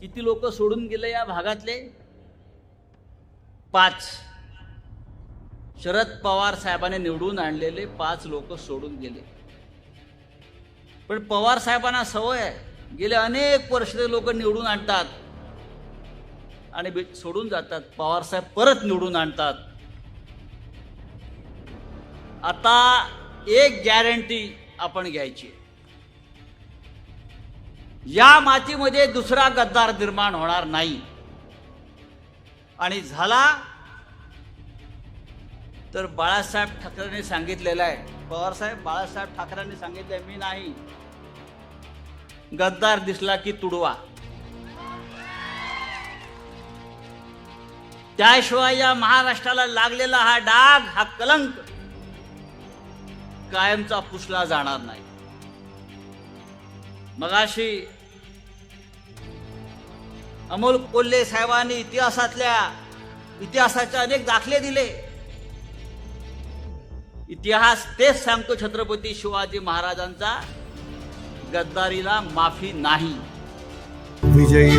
किती लोक सोडून गेले या भागातले? पाच. शरद पवार साहेबांनी निवडून आणलेले पाच लोक सोडून गेले. पण पवार साहेबांना सवय आहे. गेले अनेक वर्ष ते लोक निवडून आणतात. आणि सोडून जातात. पवार साहेब परत निवडून आणतात. आता एक गॅरंटी आपण घ्यायची या मातीमध्ये दुसरा गद्दार निर्माण होणार नाही. आणि झाला? तर बाळासाहेब ठाकरेंनी सांगितलेलं आहे. पवारसाहेब बाळासाहेब ठाकरेंनी सांगितलंय मी नाही. गद्दार दिसला की तुडवा. त्याशिवाय या महाराष्ट्राला लागलेला हा डाग हा कलंक कायमचा पुसला जाणार नाही. मगाशी अमोल कोल्हे साहेबांनी इतिहासातल्या इतिहासाचे अनेक दाखले दिले. इतिहास तेच सांगतो छत्रपती शिवाजी महाराजांचा गद्दारीला माफी नाही. विजयी